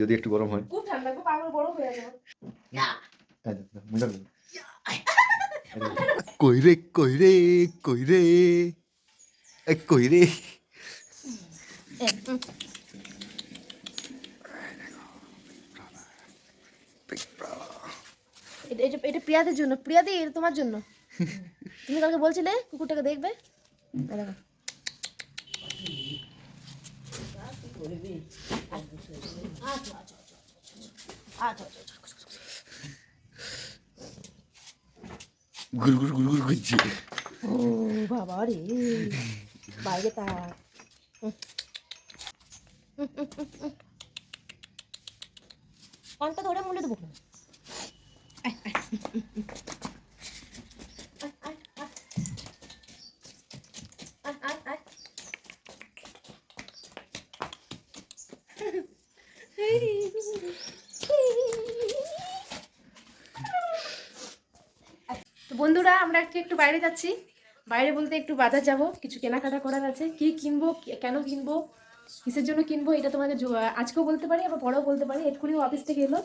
যদি একটু গরম হয়। খুব ঠান্ডা খুব পাগল বড় হয়ে যাবে কই রে কই রে কই রে এ, কই রে। এটা এটা এটা প্রিয়াদের জন্য প্রিয়াদি এটা তোমার জন্য। তুমি কালকে বলছিলে কুকুরটাকে দেখবে? এই দেখো। আচ্ছা, আচ্ছা, আচ্ছা, আচ্ছা, আচ্ছা, আচ্ছা, আচ্ছা। গুড় গুড় গুড় গুড় করছে ও বাবা রে বাইরে তা কানটা ধরে মুলে দেবো আয়, আয়। আয়, আয়, আয়। আয়, আয়, আয়। তো বন্ধুরা আমরা একটু একটু বাইরে যাচ্ছি। বাইরে বলতে একটু বাজার যাব। কিছু কেনাকাটা করার আছে। কি কিনবো কেন কিনবো কিসের জন্য কিনবো এটা তোমাকে জ- আজকেও বলতে পারি আবার পরেও বলতে পারি। এক্ষুনি অফিস থেকে এলো।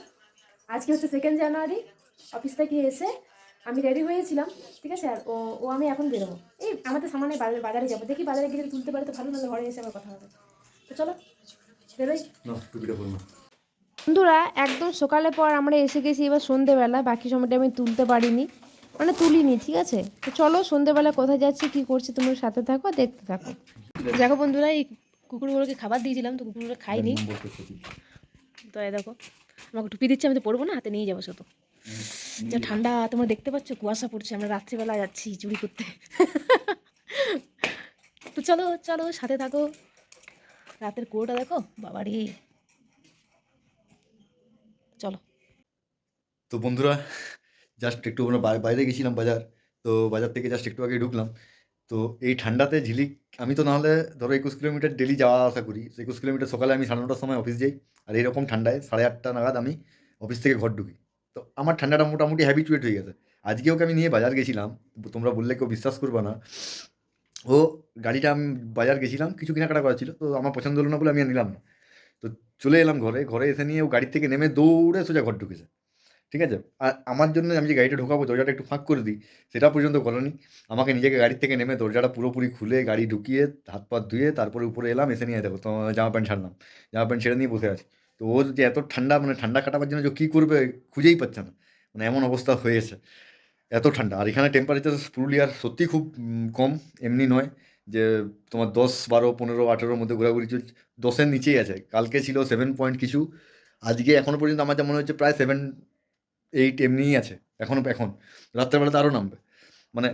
আজকে হচ্ছে সেকেন্ড জানুয়ারি অফিস থেকে এসে আমি রেডি হয়েছিলাম ঠিক আছে? আর ও ও আমি এখন বেরোবো। এই আমাদের সামনে বাজারে বাজারে যাব। দেখি বাজারে গিয়ে তুলতে পারে তো ভালো নাহলে ঘরে এসে আবার কথা হবে। তো চলো বেরোই। বন্ধুরা একদম সকালে পর আমরা এসে গেছি এবার সন্ধেবেলা। বাকি সময়টা আমি তুলতে পারিনি। মানে তুলিনি ঠিক আছে? তো চলো সন্ধেবেলা কোথায় যাচ্ছি কি করছি তোমরা সাথে থাকো দেখতে থাকো। দেখো বন্ধুরা এই কুকুরগুলোকে খাবার দিয়েছিলাম তো কুকুরগুলো খাইনি তো এই দেখো আমাকে টুপি দিচ্ছে আমি তো পড়ব না হাতে নিয়ে যাব শুধু যা ঠান্ডা তোমরা দেখতে পাচ্ছ কুয়াশা পড়ছে আমরা রাত্রিবেলা যাচ্ছি চুরি করতে। তো চলো চলো সাথে থাকো। রাতের কুয়োটা দেখো বাবারি। চলো। তো বন্ধুরা জাস্ট একটু আমরা বাইরে গেছিলাম বাজার, তো বাজার থেকে জাস্ট একটু আগে ঢুকলাম। তো এই ঠান্ডাতে ঝিলিক, আমি তো নাহলে ধরো একুশ কিলোমিটার ডেলি যাওয়া আসা করি। একুশ কিলোমিটার সকালে আমি সাড়ে নটার সময় অফিস যাই। আর এইরকম ঠান্ডায় সাড়ে আটটা নাগাদ আমি অফিস থেকে ঘর ঢুকি। তো আমার ঠান্ডাটা মোটামুটি হ্যাবিচুয়েট হয়ে গেছে। আজকে ওকে আমি নিয়ে বাজার গেছিলাম। তোমরা বললে কেউ বিশ্বাস করবে না। ও গাড়িটা আমি বাজার গেছিলাম, কিছু কেনাকাটা করা ছিল। তো আমার পছন্দ হলো না বলে আমি আর নিলাম না। তো চলে এলাম ঘরে। ঘরে এসে নিয়ে ও গাড়ি থেকে নেমে দৌড়ে সোজা ঘর ঢুকেছে। ঠিক আছে? আর আমার জন্য আমি যে গাড়িটা ঢোকাবো, দরজাটা একটু ফাঁক করে দিই, সেটা পর্যন্ত করনি আমাকে নিজেকে গাড়ি থেকে নেমে দরজাটা পুরোপুরি খুলে গাড়ি ঢুকিয়ে, হাত পা ধুয়ে তারপরে উপরে এলাম, এসে নিয়ে দেখো তো জামা প্যান্ট ছাড়লাম। জামা প্যান্ট ছেড়ে নিয়ে বসে আছে। তো ও যে এত ঠান্ডা মানে ঠান্ডা কাটাবার জন্য যে কী করবে খুঁজেই পাচ্ছে না। মানে এমন অবস্থা হয়েছে এত ঠান্ডা। আর এখানে টেম্পারেচার পুরুলিয়ার সত্যি খুব কম, এমনি নয় যে তোমার দশ, বারো, পনেরো, আঠেরোর মধ্যে ঘোরাঘুরি চলছে। দশের নিচেই আছে। কালকে ছিল সেভেন পয়েন্ট কিছু। আজকে এখনও পর্যন্ত আমার যা মনে হচ্ছে প্রায় সেভেন এইট এমনিই আছে এখনও এখন। রাত্রেবেলাতে আরও নামবে। মানে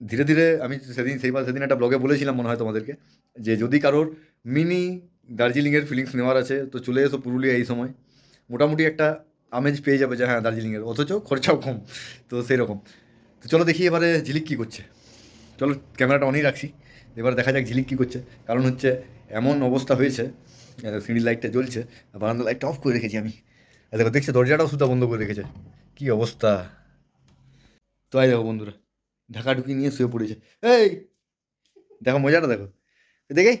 ধীরে ধীরে আমি সেদিন সেইবার সেদিন একটা ব্লগে বলেছিলাম মনে হয় তোমাদেরকে, যে যদি কারোর মিনি দার্জিলিংয়ের ফিলিংস নেওয়ার আছে, তো চলে এসো পুরুলিয়া এই সময়। মোটামুটি একটা আমেজ পেয়ে যাবে যে হ্যাঁ দার্জিলিংয়ের অথচ খরচাও কম, তো সেই রকম তো চলো দেখি এবারে ঝিলিক কী করছে। চলো ক্যামেরাটা অনেই রাখছি। এবার দেখা যাক ঝিলিক কী করছে। কারণ হচ্ছে এমন অবস্থা হয়েছে সিঁড়ির লাইটটা জ্বলছে বারান্দা লাইটটা অফ করে রেখেছি আমি। দেখো দেখছে দরজাটাও সুতা বন্ধ করে রেখেছে। কি অবস্থা? তো আই দেখো বন্ধুরা ঢাকা ঢুকি নিয়ে শুয়ে পড়েছে। এই দেখো মজাটা দেখো। দেখে?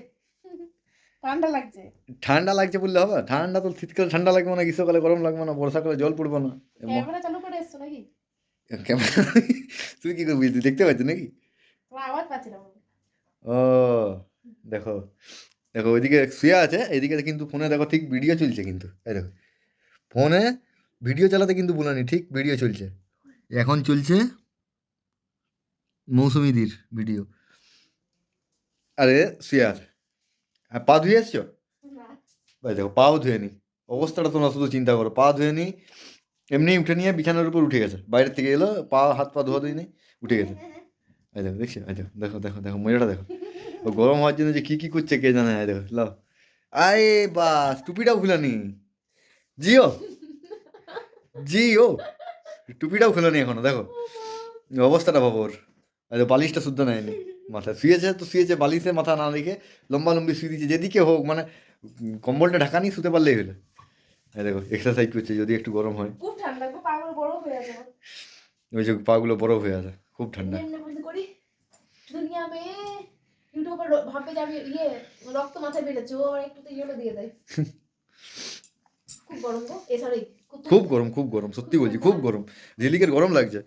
ঠান্ডা লাগছে। ঠান্ডা লাগছে বললে হবে ঠান্ডা তো শীতকালে ঠান্ডা লাগবে না গ্রীষ্মকালে গরম লাগবে না বর্ষাকালে জল পড়বে না। চালু করে এসছো নাকি? ক্যামেরা তুই কি করবি তুই দেখতে পাচ্ছিস নাকি? আওয়াজ ও দেখো। দেখো ওইদিকে শুয়ে আছে এদিকে কিন্তু ফোনে দেখো ঠিক ভিডিও চলছে কিন্তু। এই দেখো ফোনে ভিডিও চালাতে কিন্তু বলানি, ঠিক? ভিডিও চলছে। এখন চলছে মৌসুমিদির ভিডিও। আরে শুয়ে আছে আর পা ধুয়ে এসছো? ভাই, দেখো, পাও ধুয়ে নি। অবস্থাটা তোমরা শুধু চিন্তা করো, পা ধুয়ে নি, এমনি উঠে নিয়ে বিছানার উপর উঠে গেছে। বাইরের থেকে এলো, পা, হাত, পা ধোয়া ধুয়ে উঠে গেছে। এই দেখো, দেখছ? এই দেখো দেখো দেখো দেখো, মজাটা দেখো। ও গরম হওয়ার জন্য যে কী কী করছে কে জানে, এই দেখো, লাও। আরে বাস, টুপিটাও খুলানি জিও। জিও। টুপিটাও খুলানি এখনও দেখো। অবস্থাটা ভাবো ওর। আরে বালিশটা শুদ্ধ নেয়নি। মাথা শুয়েছে তো শুয়েছে বালিশে মাথা না রেখে লম্বা লম্বি শুয়ে দিয়েছে যেদিকে হোক মানে কম্বলটা ঢাকা নিয়ে শুতে পারলেই হলো। এই দেখো এক্সারসাইজ করছে যদি একটু গরম হয়। খুব ঠান্ডা খুব পাগল বড় হয়ে যাবে ওই যে পাগুলো বরফ হয়ে আছে খুব ঠান্ডা। দুনিয়া মে ভাববে যাবে ইয়ে রক্ত মাথায় বেড়েছে ও আর একটু ইয়েটা দিয়ে দেয়। খুব গরম খুব গরম সত্যি বলছি খুব গরম। ঝিলিকের গরম লাগছে।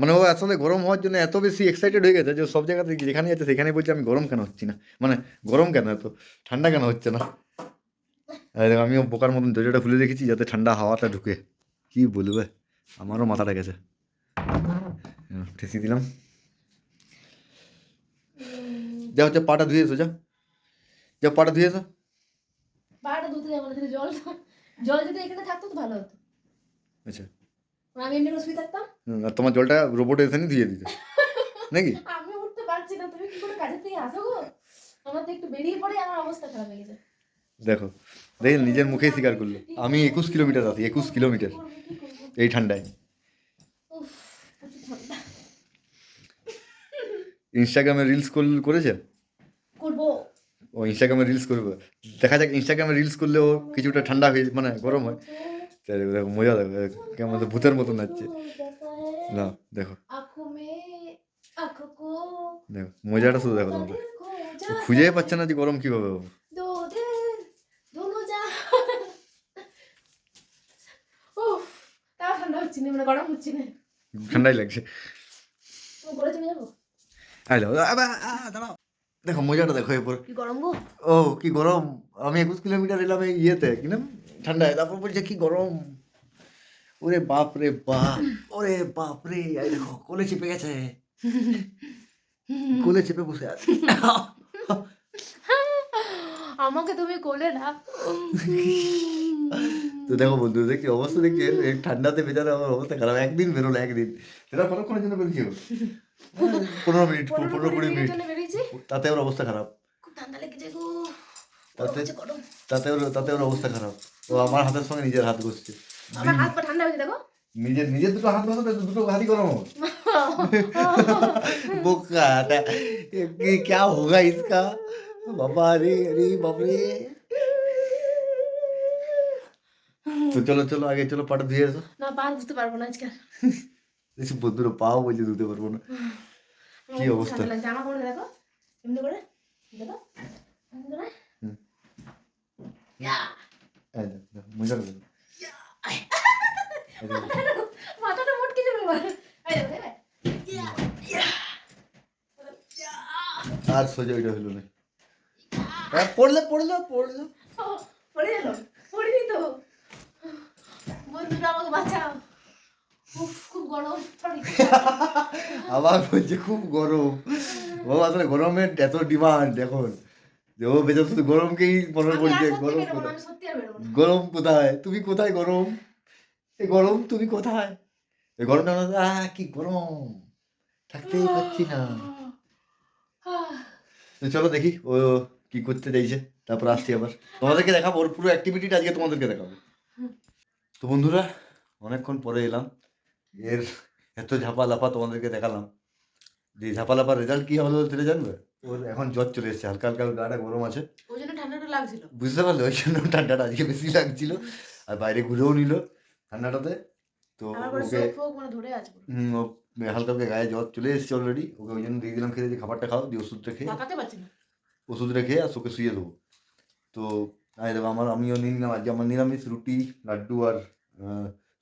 মানে ও আসলে গরম হওয়ার জন্য এত বেশি এক্সাইটেড হয়ে গেছে যে সব জায়গাতে যেখানে যাচ্ছে সেখানে বলছে আমি গরম কেন হচ্ছি না? মানে গরম কেন এত? ঠান্ডা কেন হচ্ছে না? আমিও বোকার মতন দরজাটা খুলে রেখেছি যাতে ঠান্ডা হাওয়াটা ঢুকে। কি বলবে? আমারও মাথাটা গেছে। ঠেসি দিলাম। যা হচ্ছে পাটা ধুয়ে এসো যা। যা পাটা ধুয়ে এসো। পাহাড়টা ধুতে যাব জল জল যদি এখানে থাকতো তো ভালো হতো। আচ্ছা। আমি এমনি থাকতাম। আর তোমার জলটা রোবট ধুয়ে দিতে। নাকি? আমি উঠতে পারছি না তুমি কি করে কাজের থেকে আসো গো? আমার তো একটু বেরিয়ে পড়ে আমার অবস্থা খারাপ হয়ে গেছে। দেখো নিজের মুখেই স্বীকার করল। আমি একুশ কিলোমিটার আসি একুশ কিলোমিটার? এই ঠান্ডায়। ইনস্টাগ্রামে রিলস করেছে? ও ইনস্টাগ্রামে রিলস করবে। দেখা যাক ইনস্টাগ্রামে রিলস করলে ও কিছুটা ঠান্ডা হয়ে মানে গরম হয়। দেখো মজা দেখো কেমন তো ভূতের মতো নাচছে না দেখো। দেখো মজাটা শুধু দেখো তোমরা। খুঁজেই পাচ্ছে না যে গরম কীভাবে হবে। ঠান্ডাই লাগছে। আবার দাঁড়াও। দেখো মজাটা দেখো এরপর। কি গরম গো? ও কি গরম। আমি একুশ কিলোমিটার এলাম এই ইয়েতে কি নাম? ঠান্ডায়। তারপর বলছে কি গরম? ওরে বাপ রে বাপ ওরে বাপ রে এই দেখো কোলে চেপে গেছে। কোলে চেপে বসে আছে। আমাকে তুমি কোলে না। তো দেখো বন্ধু দেখি অবস্থা দেখছি এই ঠান্ডাতে বেচারা আমার অবস্থা খারাপ একদিন বেরোলো একদিন সেটা কতক্ষণের জন্য বেরিয়েছি ও? পনেরো মিনিট পনেরো কুড়ি মিনিট জন্য বেরিয়েছি তাতে ওর অবস্থা খারাপ খুব ঠান্ডা লেগেছে গো তাতে হচ্ছে গরম তাতে ওর তাতে ওর অবস্থা খারাপ ও আমার হাতের সঙ্গে নিজের হাত বসছে আমার হাত পা ঠান্ডা হয়েছে দেখো নিজের নিজের দুটো হাত বসে দুটো হাতই গরম हो बोका ये क्या होगा इसका बाबा रे अरे बाप रे তো চলো চলো আগে চলো পাটা ধুয়ে এসো না পা ধুতে পারব না আজকে। এসে বন্ধুরা পাও বলছে ধুতে পারব না। কি অবস্থা? আমার করে দেখো এমনি করে দেখো এমনি ইয়া! মজা। মাথাটা মুটকে যাবে? আর সোজা ওইটা হলো না। হ্যাঁ, পড়লে পড়ল পড়ল। পড়ে গেল। বন্ধুরা আমাকে বাঁচাও। খুব গরম আবার বলছে খুব গরম। ও আসলে গরমের এত ডিমান্ড এখন যে ও বেঁচে শুধু গরমকেই মনে সত্যি গরম কোথায়? না। গরম কোথায়? তুমি কোথায় গরম? এই গরম তুমি কোথায়? এই হচ্ছে, আহ কি গরম? থাকতেই পাচ্ছি না। চলো দেখি ও কি করতে চাইছে। তারপর আসছি আবার। তোমাদেরকে দেখাবো ওর পুরো অ্যাক্টিভিটিটা আজকে তোমাদেরকে দেখাবো। তো বন্ধুরা অনেকক্ষণ পরে এলাম। এর এত ঝাপা লাপা তোমাদেরকে দেখালাম। যে ঝাপা লাপার রেজাল্ট কি হলো সেটা জানবে? ওর এখন জ্বর চলে এসেছে হালকা হালকা গাটা গরম আছে। ওই জন্য ঠান্ডাটা লাগছিল। বুঝতে পারলে ওই জন্য ঠান্ডাটা আজকে বেশি লাগছিল। আর বাইরে ঘুরেও নিল ঠান্ডাটাতে। তো ওকে। হুম, ও হালকা হালকা গায়ে জ্বর চলে এসেছে অলরেডি ওকে ওই জন্য দিয়ে দিলাম খেতে যে খাবারটা খাও দিয়ে ওষুধটা খেয়ে। ওষুধটা খেয়ে আর ওকে শুয়ে দেবো। তো আই দেখো আমার, আমিও নিয়ে নিলাম। আজকে আমার নিরামিষ রুটি, লাড্ডু আর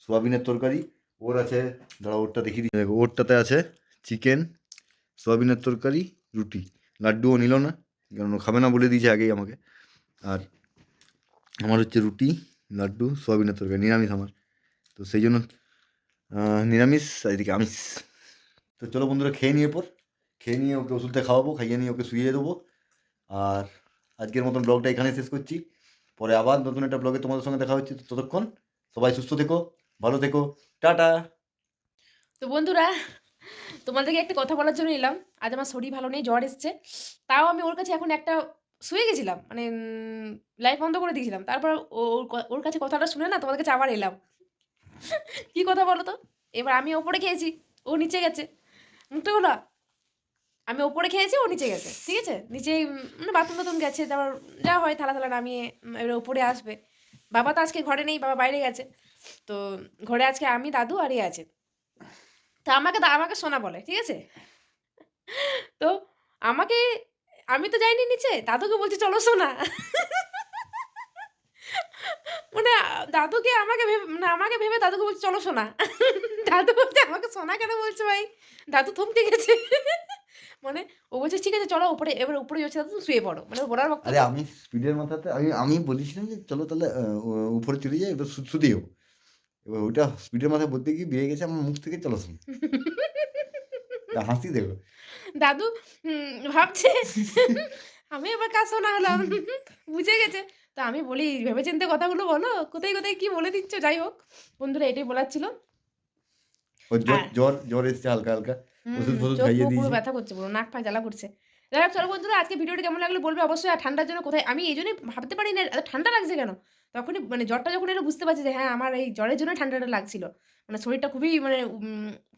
সোয়াবিনের তরকারি। ওর আছে ধরো ওরটা দেখিয়ে দিই। দেখো, ওরটাতে আছে চিকেন, সোয়াবিনের তরকারি, রুটি। লাড্ডুও নিল না কারণ খাবে না বলে দিয়েছে আগেই আমাকে। আর আমার হচ্ছে রুটি, লাড্ডু, সোয়াবিনের তরকারি, নিরামিষ আমার। তো সেই জন্য নিরামিষ এদিকে আমিষ। তো চলো বন্ধুরা, খেয়ে নিয়ে পর খেয়ে নিয়ে ওকে ওষুধটা খাওয়াবো, খাইয়ে নিয়ে ওকে শুয়ে দেবো। আর আজকের মতন ব্লগটা এখানে শেষ করছি। পরে আবার নতুন একটা ব্লগে তোমাদের সঙ্গে দেখা হচ্ছে। ততক্ষণ সবাই সুস্থ থেকো, ভালো থেকো, টাটা। তো বন্ধুরা, তোমাদেরকে একটা কথা বলার জন্য এলাম। আজ আমার শরীর ভালো নেই, জ্বর এসছে। তাও আমি ওর কাছে এখন একটা শুয়ে গেছিলাম মানে লাইট বন্ধ করে দিয়েছিলাম। তারপর ওর ওর কাছে কথাটা শুনে না তোমাদের কাছে আবার এলাম। কি কথা বলো তো? এবার আমি ওপরে খেয়েছি, ও নিচে গেছে। মুখটা হলো আমি ওপরে খেয়েছি, ও নিচে গেছে, ঠিক আছে? নিচে মানে বাথরুম টাথরুম গেছে, তারপর যা হয় থালা থালা নামিয়ে এবার ওপরে আসবে। বাবা তো আজকে ঘরে নেই, বাবা বাইরে গেছে। তো ঘরে আজকে আমি, দাদু আর আছে। তা আমাকে আমাকে সোনা বলে, ঠিক আছে? তো আমাকে, আমি তো যাইনি নিচে, দাদুকে বলছি, চলো সোনা। মানে দাদুকে আমাকে ভেবে মানে আমাকে ভেবে দাদুকে বলছে, চলো সোনা। দাদু বলছে, আমাকে সোনা কেন বলছে ভাই? দাদু থমকে গেছে। মানে ও বলছে ঠিক আছে চলো উপরে এবার উপরে যাচ্ছে দাদু তুমি শুয়ে পড়ো। মানে বলার বক্তব্য আরে আমি স্পিডের মাথাতে আমি আমি বলেছিলাম যে চলো তাহলে উপরে চলে যাই এবার শুতে যাব এবার ওইটা স্পিডের মাথায় বলতে গিয়ে বেরিয়ে গেছে আমার মুখ থেকে চলো শুন। হাসি দেখো। দাদু ভাবছে আমি এবার কাজ শোনা হলাম বুঝে গেছে। তো আমি বলি ভেবে ভেবেচিন্তে কথাগুলো বলো কোথায় কোথায় কি বলে দিচ্ছ? যাই হোক বন্ধুরা এটাই বলার ছিল। জ্বর জ্বর জ্বর এসছে হালকা হালকা। ওষুধ ফষুধ খাইয়ে দিয়েছি। ব্যথা করছে পুরো নাক ফাঁক জ্বালা করছে। যাই হোক চলো বন্ধুরা আজকে ভিডিওটা কেমন লাগল বলবে অবশ্যই আর ঠান্ডার জন্য কোথায় আমি এই জন্যই ভাবতে পারি না এত ঠান্ডা লাগছে কেন? তখনই মানে জ্বরটা যখন এলো বুঝতে পারছি যে হ্যাঁ আমার এই জ্বরের জন্য ঠান্ডাটা লাগছিল। মানে শরীরটা খুবই মানে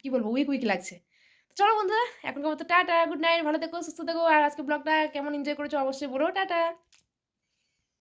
কি বলব উইক উইক লাগছে। চলো বন্ধুরা এখনকার মতো টাটা গুড নাইট ভালো থেকো সুস্থ থেকো আর আজকে ব্লগটা কেমন এনজয় করেছ অবশ্যই বলো টাটা।